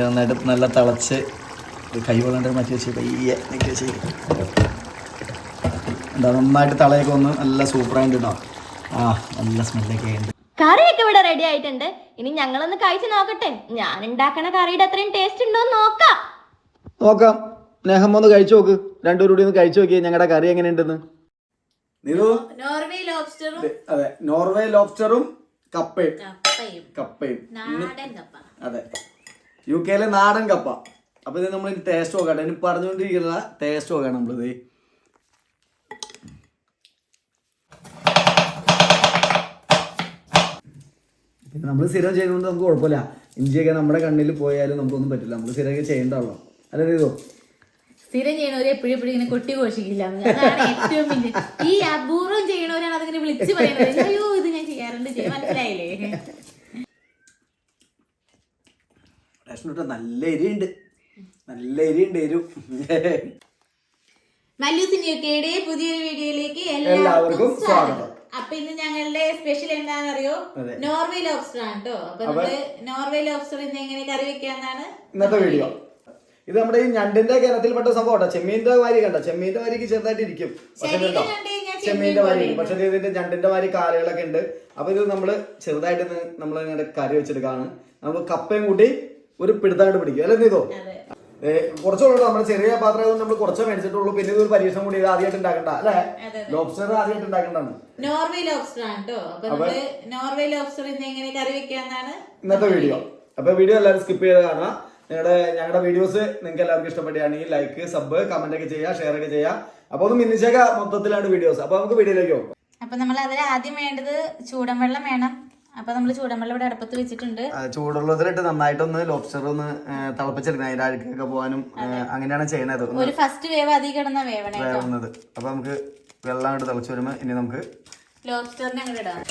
നന്നായിട്ട് നല്ല തിളച്ച് കൈ കൊള്ളേണ്ട മാറ്റി വെച്ച് പയ്യെ നീക്കി വെച്ച് എന്താ നന്നായിട്ട് തളയൊക്കെ ഒന്ന് നല്ല സൂപ്പറായിട്ട് കേട്ടോ ആ നല്ല സ്മെല്ലൊക്കെ ഉണ്ട് കറിയൊക്കെ ഇവിടെ റെഡി ആയിട്ടുണ്ട്. ഇനി ഞങ്ങളൊന്ന് കഴിച്ചു നോക്കട്ടെ. ഞാൻ ഉണ്ടാക്കണ കറിയുടെ അത്രയും ടേസ്റ്റ് ഉണ്ടോ നോക്കാം. നോക്കാം. സ്നേഹം ഒന്ന് കഴിച്ചു നോക്ക്. രണ്ടുപേരും കൂടി ഒന്ന് കഴിച്ചു നോക്കിയേ ഞങ്ങളുടെ കറി എങ്ങനെയുണ്ടെന്ന്. നോർവേ ലോബ്സ്റ്ററും അതെ നോർവേ ലോബ്സ്റ്ററും കപ്പയും. കപ്പയും. കപ്പയും നാടൻ കപ്പ. അതെ. യു കെയിലെ നാടൻ കപ്പ. അപ്പൊ ഇത് നമ്മൾ ടേസ്റ്റ് നോക്കട്ടെ. ഇനി പറഞ്ഞുകൊണ്ടിരിക്കുന്ന ടേസ്റ്റ് നോക്കാം നമ്മളിത്. പിന്നെ നമ്മൾ സ്ഥിരം ചെയ്യുന്നതുകൊണ്ട് നമുക്ക് കുഴപ്പമില്ല. ഇഞ്ചിയൊക്കെ നമ്മുടെ കണ്ണിൽ പോയാലും നമുക്കൊന്നും പറ്റില്ല. നമ്മൾ സ്ഥിരമൊക്കെ ചെയ്യണ്ടല്ലോ അല്ലേ ഇതോ സ്ഥിരം ചെയ്യണവരെ എപ്പോഴും എപ്പോഴും ഇങ്ങനെ കൊട്ടി ഘോഷിക്കില്ല. ഈ അപൂർവം ചെയ്യണവരാണ് അതിങ്ങനെ വിളിച്ചു പറയുന്നത്. അയ്യോ ഞാൻ ചെയ്യാറുണ്ട് മനസ്സിലായില്ലേ? നല്ല എരിയുണ്ട്. നല്ല എരിയുണ്ട് എരു. മല്ലൂസിൻ യുക്കയുടെ പുതിയൊരു വീഡിയോയിലേക്ക് എല്ലാവർക്കും സ്വാഗതം. അപ്പൊ ഇന്ന് ഞങ്ങളുടെ സ്പെഷ്യൽ എന്താണെന്നറിയോ? അറിയോ നോർവേ ലോബ്സ്റ്റർ ആണ് കേട്ടോ അപ്പൊ നമ്മൾ നോർവേ ലോബ്സ്റ്റർ ഇന്ന് എങ്ങനെ കറി വെക്കാന്നാണ് ഇന്നത്തെ വീഡിയോ. ഇത് നമ്മുടെ ഈ ഞണ്ടിന്റെ കേരളത്തിൽപ്പെട്ട സംഭവം ചെമ്മീന്റെ വാരി കണ്ട? ചെമ്മീന്റെ വാരിക്ക് ചെറുതായിട്ട് ഇരിക്കും ചെമ്മീന്റെ വാരി പക്ഷെ ഇത് ഇതിന്റെ ഞണ്ടിന്റെ വാരി കാലുകളൊക്കെ ഉണ്ട്. അപ്പൊ ഇത് നമ്മൾ ചെറുതായിട്ട് നമ്മൾ ഇങ്ങനെ കറി വെച്ചെടുക്കാണ്. നമുക്ക് കപ്പയും കൂട്ടി ഒരു പിടുത്തായിട്ട് പിടിക്കും. അല്ലേ നീതോ? കുറച്ചുള്ളൂ നമ്മുടെ ചെറിയ പാത്രം ആയതുകൊണ്ട് നമ്മൾ കുറച്ചേ മേടിച്ചിട്ടുള്ളൂ. പിന്നെ ഇതൊരു പരീക്ഷണം കൂടി ഇത് ആദ്യമായിട്ട് ഉണ്ടാക്കണ്ട. അല്ലെ? ലോബ്സ്റ്റർ ആദ്യമായിട്ട് ഉണ്ടാക്കണ്ടാണ് നോർവേ ലോബ്സ്റ്റർ ആണ് കേട്ടോ. നോർവേ ലോബ്സ്റ്റർ ഇന്ന് എങ്ങനെ കറി വെക്കാന്നാണ് ഇന്നത്തെ വീഡിയോ അപ്പൊ വീഡിയോ എല്ലാവരും സ്കിപ്പ് ചെയ്ത് കാണുക. നിങ്ങളുടെ ഞങ്ങളുടെ വീഡിയോസ് നിങ്ങൾക്ക് എല്ലാവർക്കും ഇഷ്ടപ്പെടുകയാണെങ്കിൽ ലൈക്ക് സബ് കമന്റ് ഒക്കെ ചെയ്യുക ഷെയർ ഒക്കെ ചെയ്യുക അപ്പൊ ഒന്ന് മിന്നിച്ചേക്ക മൊത്തത്തിലാണ് വീഡിയോസ് അപ്പൊ നമുക്ക് വീഡിയോയിലേക്ക് പോകും. അപ്പൊ നമ്മൾ അതിൽ ആദ്യം വേണ്ടത് ചൂടൻ വെള്ളം വേണം. അപ്പൊ നമ്മൾ ചൂടൻ വെള്ളം ഇവിടെ അടുപ്പത്ത് വെച്ചിട്ടുണ്ട്. ചൂടുള്ളതിലിട്ട് നന്നായിട്ടൊന്ന് ലോബ്സ്റ്റർ ഒന്ന് തിളപ്പിച്ചെടുക്കണം. അതിന്റെ അഴുക്കൊക്കെ പോകാനും അങ്ങനെയാണ് ചെയ്യുന്നത്. ഒരു ഫസ്റ്റ് വേവ് അതി കിടന്ന വേവണേ വേവുന്നത്. അപ്പൊ നമുക്ക് വെള്ളം അങ്ങോട്ട് തിളച്ചു വരുമ്പോ ഇനി നമുക്ക് ലോബ്സ്റ്ററിനെ അങ്ങോട്ട് ഇടാം.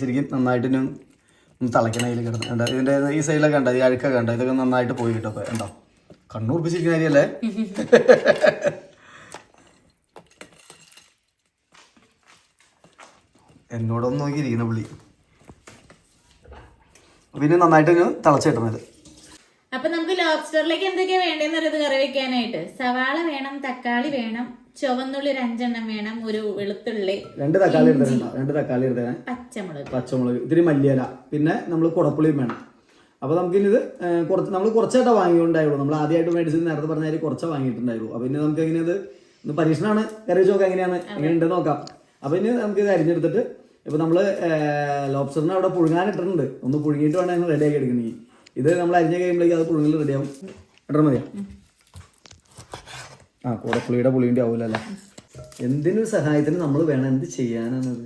ശരിക്കും നന്നായിട്ട് ഒന്ന് തിളയ്ക്കണം അതിൽ കിടന്ന് കണ്ടോ? ഇതിന്റെ ഈ സൈഡിലൊക്കെ കണ്ട? ഈ അഴുക്കൊക്കെ കണ്ട? ഇതൊക്കെ നന്നായിട്ട് പോയി കിട്ടും അപ്പൊ ഉണ്ടോ കണ്ണുറപ്പിച്ചിരിക്കുന്ന കാര്യല്ലേ എന്നോടൊന്ന് നോക്കിയിരിക്കുന്ന പുള്ളി. പിന്നെ നന്നായിട്ട് ഇനി തിളച്ചിടണത് അപ്പൊ നമുക്ക് ലോബ്സ്റ്ററിലേക്ക് എന്തൊക്കെയാ അറിയത് കറി വെക്കാനായിട്ട്. സവാള വേണം തക്കാളി വേണം ചുവന്നുള്ളി ഒരു അഞ്ചെണ്ണം വേണം ഒരു വെളുത്തുള്ളി രണ്ട് തക്കാളി രണ്ട് തക്കാളി പച്ചമുളക്. പച്ചമുളക് ഇത്തിരി മല്ലിയല പിന്നെ നമ്മൾ കുടപ്പുളിയും വേണം. അപ്പോൾ നമുക്കിനി ഇത് കുറച്ച് നമ്മൾ കുറച്ചായിട്ടാ വാങ്ങിയിട്ടുണ്ടായുള്ളൂ നമ്മൾ ആദ്യമായിട്ട് മേടിച്ചത് നേരത്തെ പറഞ്ഞാൽ കുറച്ചാ വാങ്ങിയിട്ടുണ്ടായുള്ളൂ അപ്പോൾ ഇനി നമുക്ക് എങ്ങനെയത് ഇന്ന് പരീക്ഷണമാണ് കറി വെച്ച് നോക്കാം എങ്ങനെയാണ്. എങ്ങനെ ഉണ്ടെന്ന് നോക്കാം. അപ്പോൾ ഇനി നമുക്ക് ഇത് അരിഞ്ഞെടുത്തിട്ട് ഇപ്പോൾ നമ്മൾ ലോബ്സ്റ്ററിനെ അവിടെ പുഴുങ്ങാനിട്ടിട്ടുണ്ട് ഒന്ന് പുഴുങ്ങിയിട്ട് വേണം റെഡി റെഡിയാക്കി എടുക്കണമെങ്കിൽ. ഇത് നമ്മൾ അരിഞ്ഞ കഴിയുമ്പോഴേക്കും അത് പുഴുങ്ങൽ റെഡിയാവും ഇട്ടാൽ മതിയോ? ആ കൂടെ പുളിയുടെ ആവൂലല്ലേ. എന്തിനൊരു സഹായത്തിന് നമ്മൾ വേണം എന്ത് ചെയ്യാനാണത്?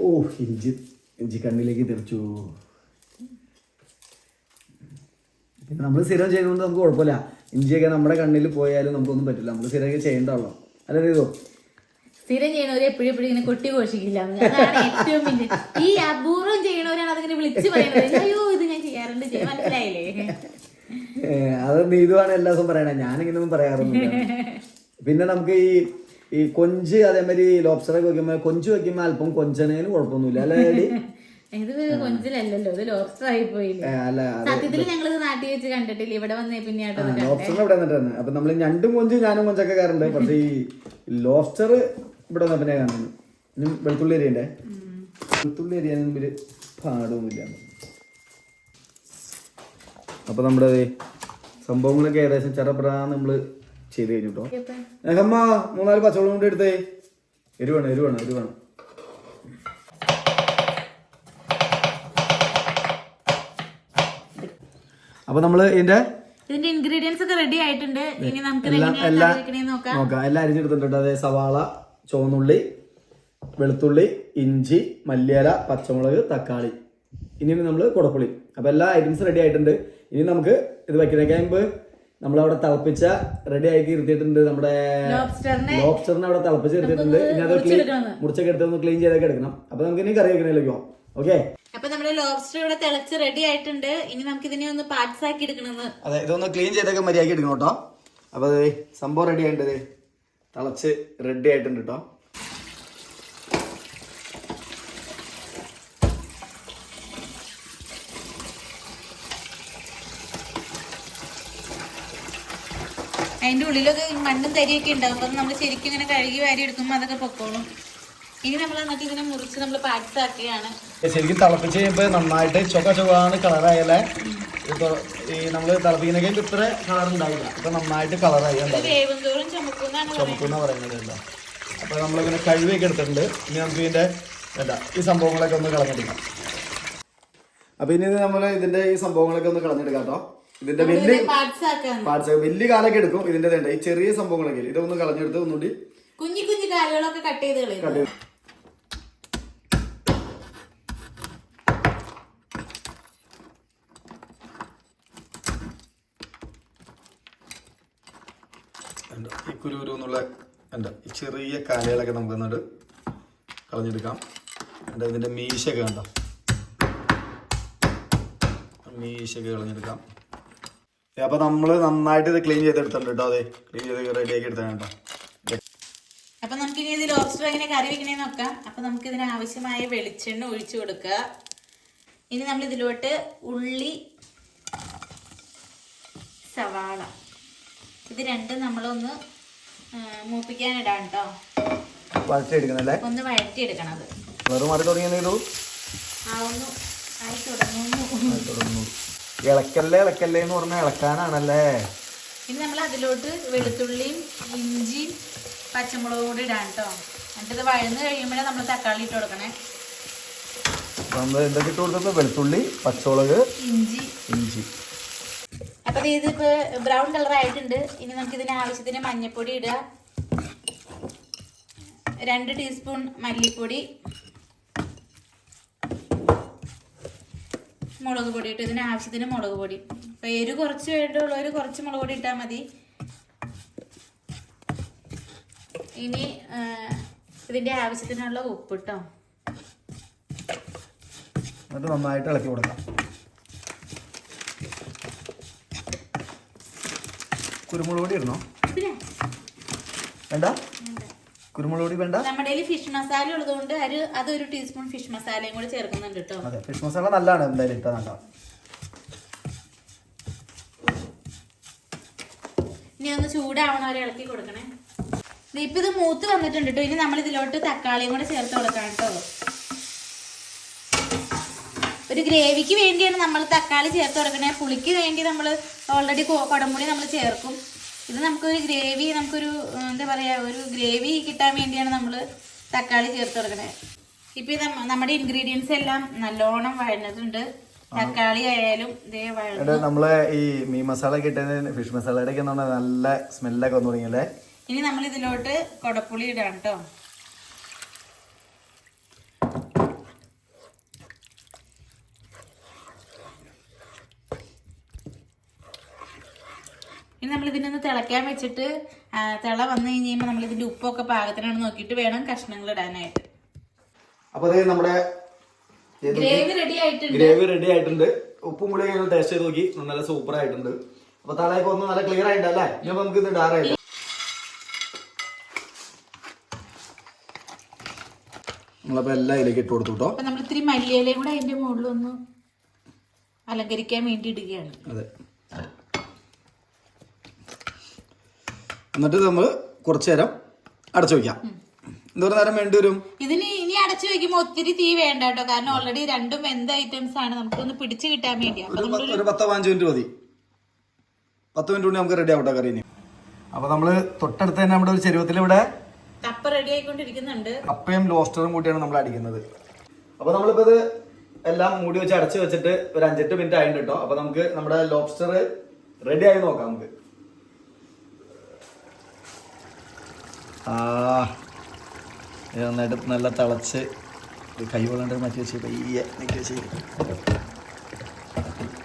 ഓ ഇഞ്ചി ഇഞ്ചി കണ്ണിലേക്ക് തെറിച്ചു പിന്നെ നമ്മൾ സ്ഥിരം ചെയ്യുന്നതുകൊണ്ട് നമുക്ക് കുഴപ്പമില്ല. ഇഞ്ചിയൊക്കെ നമ്മുടെ കണ്ണിൽ പോയാലും നമുക്കൊന്നും പറ്റില്ല. നമ്മൾ സ്ഥിരമൊക്കെ ചെയ്യണ്ടല്ലോ അല്ലേ ഇതോ സ്ഥിരം ചെയ്യണവരെ എപ്പോഴും കൊട്ടി ഘോഷിക്കില്ല ഏറ്റവും ഈ അപൂർവം ചെയ്യണവരാണ് അതിങ്ങനെ വിളിച്ചു പറയുന്നത്. അയ്യോ ഇത് ഞാൻ ചെയ്യാറുണ്ട്. ചെയ്യ- മനസ്സിലായില്ലേ? അത് നീതുവാണ് എല്ലാ ദിവസവും പറയണേ. ഞാനിങ്ങനൊന്നും പറയാറൊന്നുമില്ല. പിന്നെ നമുക്ക് ഈ ഈ കൊഞ്ച് അതേമാതിരി ലോബ്സ്റ്ററൊക്കെ വെക്കുമ്പോൾ കൊഞ്ച് വെക്കുമ്പോൾ അല്പം കൊഞ്ചണേന് കുഴപ്പമൊന്നുമില്ല. അല്ലേ? ഇത് കൊഞ്ചിലല്ലല്ലോ ഇത് ലോബ്സ്റ്റർ ആയി പോയില്ലേ ഏ, അല്ല സത്യത്തിൽ ഞങ്ങളിത് നാട്ടിൽ വെച്ച് കണ്ടിട്ടില്ല. ഇവിടെ വന്നേ പിന്നെ ആട്ടോ ഇത് ലോബ്സ്റ്റർ ഇവിടെ വന്നിട്ടാണ് അപ്പൊ നമ്മൾ ഞണ്ടും കൊഞ്ചും ഞാനും കൊഞ്ചൊക്കെ കയറുണ്ട് പക്ഷേ ഈ ലോബ്സ്റ്റർ ഇവിടെ വന്നപ്പോ കാണുന്നു വെളുത്തുള്ളി അരിയണ്ടേ? വെളുത്തുള്ളി അരിയാൻ പാടൊന്നുമില്ല. അപ്പൊ നമ്മുടെ സംഭവങ്ങളൊക്കെ ഏകദേശം ചെറപ്രാ നമ്മൾ ചെയ്ത് കഴിഞ്ഞു കേട്ടോ അമ്മ മൂന്നാൽ പച്ചവളം കൊണ്ട് എടുത്തേ. എരിവാണ് എരിവാണ് എരിവാണ് അപ്പൊ നമ്മൾ ഇതിന്റെ ഇതിന്റെ ഇൻഗ്രീഡിയൻസ് ഒക്കെ റെഡി ആയിട്ടുണ്ട്. ഇനി നമുക്ക് നോക്കാം. എല്ലാം അരിഞ്ഞെടുത്തിട്ടുണ്ട് അതായത് സവാള ചുവന്നുള്ളി വെളുത്തുള്ളി ഇഞ്ചി മല്ലിയില പച്ചമുളക് തക്കാളി. ഇനി നമ്മൾ കുടപ്പുളി. അപ്പൊ എല്ലാ ഐറ്റംസ് റെഡി ആയിട്ടുണ്ട്. ഇനി നമുക്ക് ഇത് വെക്കുന്നതിന് മുമ്പ് നമ്മളവിടെ തിളപ്പിച്ച റെഡി ആക്കി ഇരുത്തിയിട്ടുണ്ട് നമ്മുടെ ലോബ്സ്റ്ററിനെ അവിടെ തിളപ്പിച്ച് ഇരുത്തിയിട്ടുണ്ട്. ഇനി അത് ക്ലീൻ. മുറിച്ചൊക്കെ എടുത്ത് ഒന്ന് ക്ലീൻ ചെയ്തൊക്കെ എടുക്കണം. അപ്പൊ നമുക്ക് ഇനി കറി വെക്കണേലേക്കോ ഓക്കെ അപ്പൊ നമ്മുടെ ലോബ്സ്റ്റർ ഇവിടെ തിളച്ച് റെഡി ആയിട്ടുണ്ട്. ഇനി നമുക്ക് ഇതിനെ ഒന്ന് പാർട്സ് ആക്കി എടുക്കണമെന്ന്. അതെ ഇതൊന്ന് ക്ലീൻ ചെയ്തൊക്കെ മര്യാദ എടുക്കണം കേട്ടോ. അപ്പൊ സംഭവം റെഡി ആയിട്ടുണ്ട് തിളച്ച് റെഡി ആയിട്ടുണ്ട് കേട്ടോ. അതിന്റെ ഉള്ളിലൊക്കെ മണ്ണും തരിയൊക്കെ ഉണ്ടാവും. അപ്പൊ നമ്മൾ ശരിക്കും ഇങ്ങനെ കഴുകി വാരി എടുക്കുമ്പോൾ അതൊക്കെ പൊക്കോളും. ഇനി നമ്മൾ എന്നിട്ട് ഇതിനെ മുറിച്ച് നമ്മൾ പാക്സ് ആക്കുകയാണ് ശരിക്കും തിളപ്പിച്ച് കഴിയുമ്പോൾ നന്നായിട്ട് ചൊക്ക ചൊക്കാണ് കളറായാലേ ഇപ്പൊ ഈ നമ്മൾ തിളപ്പിക്കുന്നതിനൊക്കെ ഇത്ര കളർ ഉണ്ടായില്ല അപ്പൊ നന്നായിട്ട് കളറായി ചുമക്കുന്ന പറയുന്നത് എന്താ അപ്പൊ നമ്മളിങ്ങനെ കഴിവൊക്കെ എടുത്തിട്ടുണ്ട്. ഇനി നമുക്ക് ഇതിന്റെ എന്താ ഈ സംഭവങ്ങളൊക്കെ ഒന്ന് കളഞ്ഞെടുക്കാം. അപ്പൊ ഇനി നമ്മൾ ഇതിന്റെ ഈ സംഭവങ്ങളൊക്കെ ഒന്ന് കളഞ്ഞെടുക്കാം കേട്ടോ. ഇതിന്റെ വലിയ പാർട്സ് വലിയ കാലൊക്കെ എടുക്കും. ഇതിന്റെ വേണ്ട ഈ ചെറിയ സംഭവങ്ങളൊക്കെ. ഇതൊന്ന് കളഞ്ഞെടുത്ത് ഒന്നുകൂടി കുഞ്ഞു കുഞ്ഞു കാലുകളൊക്കെ കട്ട് ചെയ്ത് കളയും ഈ എന്നുള്ള എന്താ? ഈ ചെറിയ കാലകളൊക്കെ നമുക്ക് എന്നിട്ട് കളഞ്ഞെടുക്കാം. എന്താ ഇതിന്റെ മീശയൊക്കെ കണ്ടോ? ഒക്കെ കളഞ്ഞെടുക്കാം. ഏ, അപ്പൊ നമ്മൾ നന്നായിട്ട് ഇത് ക്ലീൻ ചെയ്തെടുത്തിട്ടുണ്ട് കേട്ടോ അതെ. ക്ലീൻ ചെയ്ത് റെഡിയാക്കി എടുത്താണ് കേട്ടോ. അപ്പൊ നമുക്ക് ഇനി ഇത് ലോബ്സ്റ്റർ എങ്ങനെ കറി വെക്കണേ നോക്കാം. അപ്പൊ നമുക്ക് ഇതിന് ആവശ്യമായ വെളിച്ചെണ്ണ ഒഴിച്ചു കൊടുക്കുക. ഇനി നമ്മൾ ഇതിലോട്ട് ഉള്ളി സവാള. ഇത് രണ്ടും നമ്മളൊന്ന് മൂപ്പിക്കാനിടാം കേട്ടോ. വഴറ്റിയെടുക്കണല്ലേ? ഒന്ന് വഴറ്റിയെടുക്കണം അത് മാറി ആ ഒന്ന് ആയി തുടങ്ങുന്നു. തുടങ്ങുന്നു. ഇളക്കല്ലേ ഇളക്കല്ലേ എന്ന് പറഞ്ഞാൽ ഇളക്കാനാണല്ലേ? ഇനി നമ്മൾ അതിലോട്ട് വെളുത്തുള്ളിയും ഇഞ്ചിയും പച്ചമുളകും കൂടി ഇടാൻ കേട്ടോ എന്നിട്ട് ഇത് വഴന്ന് കഴിയുമ്പോഴേ നമ്മൾ തക്കാളി ഇട്ട് കൊടുക്കണേ. നമ്മൾ എന്തൊക്കെ ഇട്ട് കൊടുത്തത്? വെളുത്തുള്ളി പച്ചമുളക് ഇഞ്ചി. ഇഞ്ചി. അപ്പൊ ഇത് ഇതിപ്പോ ബ്രൗൺ കളർ ആയിട്ടുണ്ട്. ഇനി നമുക്ക് ഇതിന് ആവശ്യത്തിന് മഞ്ഞൾപ്പൊടി ഇടുക. രണ്ട് ടീസ്പൂൺ മല്ലിപ്പൊടി. മുളക് പൊടി ഇട്ട് ഇതിന് ആവശ്യത്തിന് മുളക് പൊടി. അപ്പൊ എരു കുറച്ച് വേണ്ടുള്ളവർ കുറച്ച് മുളക് പൊടി ഇട്ടാൽ മതി. ഇനി ഇതിന്റെ ആവശ്യത്തിനുള്ള ഉപ്പ് ഇട്ടോ നന്നായിട്ട് ഇളക്കി കൊടുക്കാം. കുരുമുളക് പൊടി ഇടണോ? വേണ്ട. കുരുമുളക് വേണ്ട. നമ്മുടെ കയ്യിൽ ഫിഷ് മസാല ഉള്ളതുകൊണ്ട് ഒരു അതൊരു ടീസ്പൂൺ ഫിഷ് മസാലയും കൂടി ചേർക്കുന്നുണ്ട് കേട്ടോ. അതെ ഫിഷ് മസാല നല്ലതാണ് എന്തായാലും ഇട്ടാ നല്ല ഇനി ഒന്ന് ചൂടാവണ വരെ ഇളക്കി കൊടുക്കണേ. ഇപ്പൊ ഇത് മൂത്ത് വന്നിട്ടുണ്ട് കേട്ടോ. ഇനി നമ്മൾ ഇതിലോട്ട് തക്കാളിയും കൂടെ ചേർത്ത് കൊടുക്കാം കേട്ടോ. ഒരു ഗ്രേവിക്ക് വേണ്ടിയാണ് നമ്മൾ തക്കാളി ചേർത്ത് കൊടുക്കണേ. പുളിക്ക് വേണ്ടി നമ്മൾ ഓൾറെഡി കുടംപുളി നമ്മൾ ചേർക്കും. ഇത് നമുക്കൊരു ഗ്രേവി നമുക്കൊരു എന്താ പറയുക ഒരു ഗ്രേവി കിട്ടാൻ വേണ്ടിയാണ് നമ്മൾ തക്കാളി ചേർത്ത് കൊടുക്കണേ. ഇപ്പം നമ്മുടെ ഇൻഗ്രീഡിയൻസ് എല്ലാം നല്ലോണം വഴഞ്ഞിട്ടുണ്ട് തക്കാളി ആയാലും ഇതേ വഴ നമ്മൾ ഈ മീൻ മസാല കിട്ടുന്ന ഫിഷ് മസാലയുടെ ഒക്കെ നല്ല സ്മെല്ലൊക്കെ വന്നു തുടങ്ങിയല്ലേ? ഇനി നമ്മൾ ഇതിലോട്ട് കൊടപ്പുളി ഇടാം കേട്ടോ ഇനി നമ്മൾ ഇതിനൊന്ന് തിളയ്ക്കാൻ വെച്ചിട്ട് തിള വന്നു കഴിഞ്ഞാൽ നമ്മൾ ഇതിന്റെ ഉപ്പൊക്കെ പാകത്തിനാണ് നോക്കിയിട്ട് വേണം കഷ്ണങ്ങൾ ഇടാനായിട്ട്. അപ്പൊ അതെ നമ്മുടെ ഗ്രേവി റെഡി ആയിട്ടുണ്ട്. ഗ്രേവി റെഡി ആയിട്ടുണ്ട്. ഉപ്പും പുളി ഞങ്ങൾ ടേസ്റ്റ് ചെയ്ത് നോക്കി. നല്ല സൂപ്പർ ആയിട്ടുണ്ട്. അപ്പൊ തലയൊക്കെ ഒന്ന് നല്ല ക്ലിയർ ആയിട്ടുണ്ട് അല്ലേ? ഇനി നമുക്ക് ഇത് ഡാറായിട്ട് നമ്മളപ്പോ എല്ലാം ഇതിലേക്ക് ഇട്ട് കൊടുത്തു കേട്ടോ അപ്പൊ നമ്മൾ ഇത്തിരി മല്ലിയിലയും കൂടെ അതിന്റെ മുകളിൽ ഒന്ന് അലങ്കരിക്കാൻ വേണ്ടി ഇടുകയാണ്. അതെ. എന്നിട്ട് നമ്മൾ കുറച്ചു നേരം അടച്ചു വയ്ക്കാം എന്തോരം നേരം വേണ്ടി വരും? ഇതിന് ഇനി അടച്ചു വെക്കുമ്പോ ഒത്തിരി തീ വേണ്ട കേട്ടോ. കാരണം ഓൾറെഡി രണ്ടും വെന്ത ഐറ്റംസ് ആണ്. നമുക്കൊന്ന് പിടിച്ചു കിട്ടാൻ വേണ്ടി ഒരു പത്ത് പതിനഞ്ച് മിനിറ്റ് മതി. പത്ത് മിനിറ്റ് കൊണ്ട് നമുക്ക് റെഡി ആവട്ടെ കറി ഇനി. അപ്പൊ നമ്മൾ തൊട്ടടുത്ത് തന്നെ നമ്മുടെ ഒരു ചെരുവത്തിൽ ഇവിടെ കപ്പ റെഡി ആയിക്കൊണ്ടിരിക്കുന്നുണ്ട്. കപ്പയും ലോസ്റ്ററും കൂട്ടിയാണ് നമ്മൾ അടിക്കുന്നത്. അപ്പൊ നമ്മളിപ്പോ ഇത് എല്ലാം മൂടി വെച്ച് അടച്ചു വെച്ചിട്ട് ഒരു അഞ്ചെട്ട് മിനിറ്റ് ആയിട്ടുണ്ട് കേട്ടോ. അപ്പൊ നമുക്ക് നമ്മുടെ ലോബ്സ്റ്റർ റെഡി ആയി നോക്കാം നമുക്ക്. ആ നന്നായിട്ട് നല്ല തിളച്ച് കൈ കൊള്ളാണ്ട് മാറ്റി വെച്ച് പയ്യെ നീക്കി വെച്ച്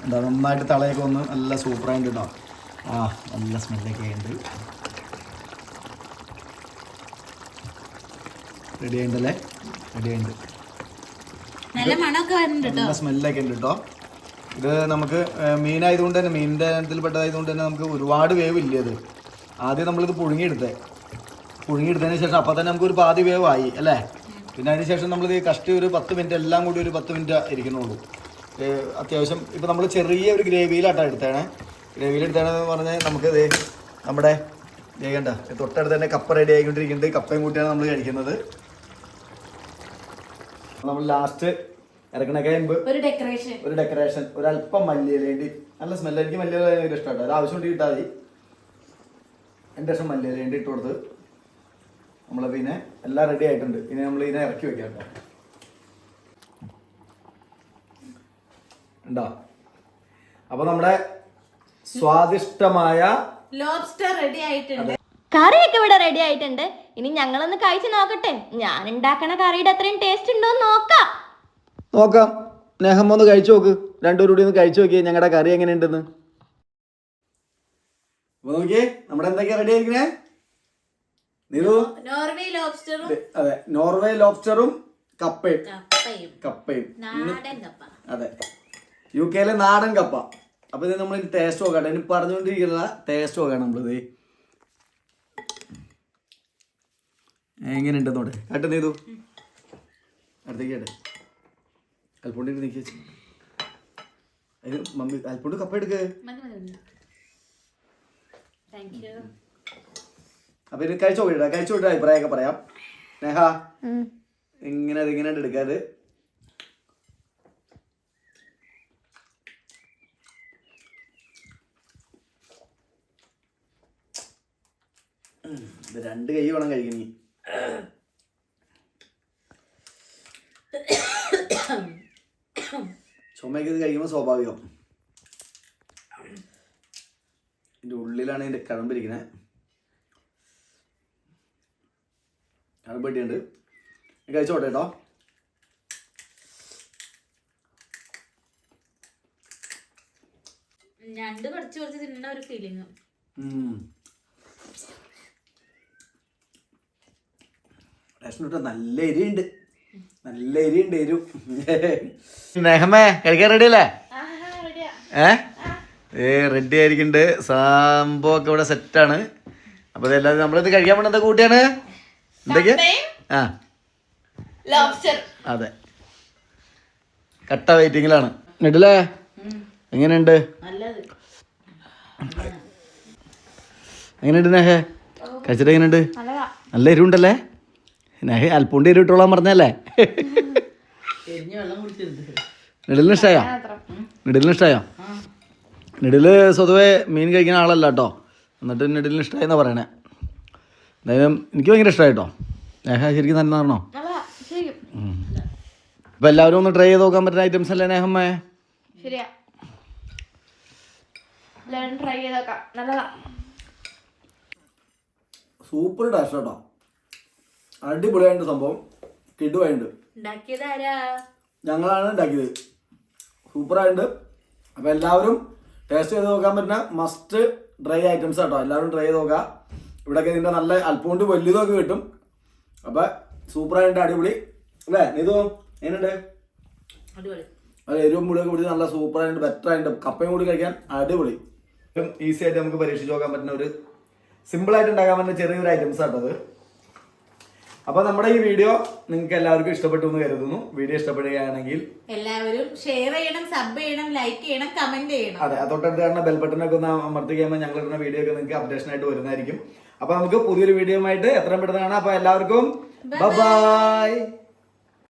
എന്താ നന്നായിട്ട് തളയൊക്കെ ഒന്ന് നല്ല സൂപ്പറായിട്ട് കേട്ടോ ആ നല്ല സ്മെല്ലൊക്കെ ഉണ്ട് റെഡി ആയിട്ടല്ലേ റെഡി ആയിട്ട് നല്ല സ്മെല്ലൊക്കെ ഉണ്ട് കേട്ടോ ഇത് നമുക്ക് മീനായതുകൊണ്ട് തന്നെ മീനിന്റെ ഇനത്തിൽ പെട്ടതായതുകൊണ്ട് തന്നെ നമുക്ക് ഒരുപാട് വേവ് ഇല്ല ഇത് ആദ്യം നമ്മളിത് പുഴുങ്ങിയെടുത്തേ. പുഴുങ്ങിയെടുത്തതിന് ശേഷം അപ്പം തന്നെ നമുക്കൊരു പാതി വേവായി അല്ലേ? പിന്നെ അതിന് ശേഷം നമ്മൾ ഈ കഷ്ടി ഒരു പത്ത് മിനിറ്റ് എല്ലാം കൂടി ഒരു പത്ത് മിനിറ്റ് ഇരിക്കണുള്ളൂ ഏ, അത്യാവശ്യം ഇപ്പം നമ്മൾ ചെറിയ ഒരു ഗ്രേവിയിലാട്ടാണ് എടുത്തേണേ. ഗ്രേവിയിൽ എടുത്തേണെന്ന് പറഞ്ഞാൽ നമുക്ക് ദേ നമ്മുടെ ചെയ്യണ്ട തൊട്ടടുത്ത് തന്നെ കപ്പ റെഡി ആയിക്കൊണ്ടിരിക്കുന്നുണ്ട്. കപ്പയും കൂട്ടിയാണ് നമ്മൾ കഴിക്കുന്നത്. നമ്മൾ ലാസ്റ്റ് ഇറക്കണൊക്കെ മുമ്പ് ഒരു ഡെക്കറേഷൻ ഒരു ഡെക്കറേഷൻ ഒരു അല്പം വേണ്ടി നല്ല സ്മെല്ല് എനിക്ക് മല്ലിയില ഭയങ്കര ഇഷ്ടമാണ് ഒരു ആവശ്യം കൊണ്ട് കിട്ടാതെ എന്റെ ഇഷ്ടം മല്ലിയിലേണ്ടി ഇട്ട് കൊടുത്ത് നമ്മൾ പിന്നെ എല്ലാം റെഡി ആയിട്ടുണ്ട്. ഇനി നമ്മൾ ഇതിനെ ഇറക്കി വെക്കാം ഉണ്ടോ? അപ്പൊ നമ്മുടെ സ്വാദിഷ്ടമായ ലോബ്സ്റ്റർ റെഡി ആയിട്ടുണ്ട്. കറിയൊക്കെ ഇവിടെ റെഡി ആയിട്ടുണ്ട്. ഇനി ഞങ്ങളൊന്ന് കഴിച്ചു നോക്കട്ടെ. ഞാൻ ഉണ്ടാക്കണ കറിയുടെ അത്രയും ടേസ്റ്റ് ഉണ്ടോ എന്ന് നോക്കാം. നോക്കാം. സ്നേഹം ഒന്ന് കഴിച്ചു നോക്ക്. രണ്ടുപേരും കൂടി ഒന്ന് കഴിച്ചു നോക്കിയേ ഞങ്ങളുടെ കറി എങ്ങനെയുണ്ടെന്ന്. നോക്കിയേ നമ്മുടെ എന്തൊക്കെയാ റെഡി ആയിരിക്കണേ? നോർവേ ലോബ്സ്റ്ററും. അതെ നോർവേ ലോബ്സ്റ്ററും കപ്പയും. കപ്പയും. അതെ. യു കെയിലെ നാടൻ കപ്പ. അപ്പൊ ഇത് നമ്മൾ ടേസ്റ്റ് നോക്കട്ടെ. ഇനി പറഞ്ഞുകൊണ്ടിരിക്കുന്ന ടേസ്റ്റ് നോക്കണം നമ്മളിത് എങ്ങനെയുണ്ട് നോട്ടെ കേട്ട് നീതു. അടുത്തേക്ക് കേട്ടെ. അൽപ്പുണ്ടി നീക്കി വെച്ചു. അതിന് മമ്മി അൽപ്പൊണ്ട് കപ്പ എടുക്ക്. മതി മതി താങ്ക് യു അപ്പൊ ഇത് കഴിച്ചു നോക്കിട്ടാ കഴിച്ചു നോക്കിട്ട് അഭിപ്രായമൊക്കെ പറയാം. നേഹ ഇങ്ങനെ ഇതിങ്ങനെ എടുക്കാത് ഇത് രണ്ട് കൈ വേണം കഴിക്കണി. ചുമയൊക്കെ ഇത് കഴിക്കുമ്പോൾ സ്വാഭാവികം. ഇതിന്റെ ഉള്ളിലാണ് ഇതിന്റെ കഴമ്പിരിക്കുന്നത് കഴമ്പട്ടിയുണ്ട് കഴിച്ചോട്ടെ കേട്ടോ ഞണ്ട് കുറച്ച് കുറച്ച് തിന്നുന്ന ഒരു ഫീലിംഗ് നല്ല എരിയുണ്ട്. നല്ല എരിയുണ്ട് എരു. സ്നേഹമേ കഴിക്കാൻ റെഡി അല്ലേ? ഏ? ഏ റെഡി ആയിരിക്കുന്നുണ്ട് സംഭവമൊക്കെ ഇവിടെ സെറ്റാണ് അപ്പോൾ ഇതെല്ലാം നമ്മളിത് കഴിക്കാൻ വേണ്ടി എന്താ കൂട്ടിയാണ് എന്തൊക്കെയാ? ആ. അതെ. കട്ട വെയിറ്റിംഗിലാണ് ഇടലേ എങ്ങനെയുണ്ട്? നല്ലത്. എങ്ങനെയുണ്ട് നെഹ? കഴിച്ചിട്ട് എങ്ങനെയുണ്ട്? നല്ല എരിവുണ്ടല്ലേ? നെഹ അൽപ്പുണ്ട് എരിവ് ഇട്ടോളാൻ പറഞ്ഞല്ലേ? നെടിലിന് ഇഷ്ടമായോ നെടിലിന് ഇഷ്ടമായോ നെടിൽ സ്വതവേ മീൻ കഴിക്കുന്ന ആളല്ല കേട്ടോ. എന്നിട്ട് നെടിലിന് ഇഷ്ടമായെന്നാണ് പറയണേ? എന്തായാലും എനിക്ക് ഭയങ്കര ഇഷ്ടമായി കേട്ടോ നേഹ ശരിക്കും നല്ലതാണോ? ഇപ്പൊ എല്ലാവരും ഒന്ന് ട്രൈ ചെയ്ത് നോക്കാൻ പറ്റുന്ന ഐറ്റംസ് അല്ലേ നേഹമ്മേ? ശരിയാ. ട്രൈ ചെയ്ത് നോക്കാം. നല്ലതാ. സൂപ്പർ ടേസ്റ്റ് കേട്ടോ അടിപൊളിയായിട്ട് സംഭവം. കിടുവായിട്ടുണ്ട് ഉണ്ടാക്കിയത് ഞങ്ങളാണ് ഉണ്ടാക്കിയത്. സൂപ്പറായിട്ടുണ്ട് അപ്പോൾ എല്ലാവരും ടേസ്റ്റ് ചെയ്ത് നോക്കാൻ പറ്റുന്ന മസ്റ്റ് ഡ്രൈ ഐറ്റംസ് കേട്ടോ എല്ലാവരും ട്രൈ ചെയ്ത് നോക്കുക ഇവിടെയൊക്കെ നിന്റെ നല്ല അല്പം കൊണ്ട് വലുതൊക്കെ കിട്ടും. അപ്പോൾ സൂപ്പറായിട്ട് അടിപൊളി. അല്ലേ ഇത് എങ്ങനെയുണ്ട്? അടിപൊളി. അത് എരിവും മുടിയൊക്കെ പിടിച്ച് നല്ല സൂപ്പറായിട്ട് ബെറ്റർ ആയിട്ട് കപ്പയും കൂടി കഴിക്കാൻ അടിപൊളി. ഈസി ആയിട്ട് നമുക്ക് പരീക്ഷിച്ച് നോക്കാൻ പറ്റുന്ന ഒരു സിമ്പിൾ ആയിട്ട് ഉണ്ടാക്കാൻ പറ്റുന്ന ചെറിയൊരു ഐറ്റംസ് ആട്ടത് അപ്പൊ അപ്പോൾ നമ്മുടെ ഈ വീഡിയോ നിങ്ങൾക്ക് എല്ലാവർക്കും ഇഷ്ടപ്പെട്ടു എന്ന് കരുതുന്നു. വീഡിയോ ഇഷ്ടപ്പെടുകയാണെങ്കിൽ എല്ലാവരും ഷെയർ ചെയ്യണം സബ് ചെയ്യണം ലൈക്ക് ചെയ്യണം കമന്റ് ചെയ്യണം. അതെ തൊട്ടടുത്ത് കാരണം ബെൽ ബട്ടനൊക്കെ ഒന്ന് അമർത്തി കഴിയുമ്പോൾ ഞങ്ങൾ ഇടുന്ന വീഡിയോ ഒക്കെ നിങ്ങൾക്ക് അപ്ഡേഷൻ ആയിട്ട് വരുന്നതായിരിക്കും. അപ്പോൾ നമുക്ക് പുതിയൊരു വീഡിയോ ആയിട്ട് എത്രയും പെട്ടെന്ന് കാണാം. അപ്പൊ എല്ലാവർക്കും ബൈ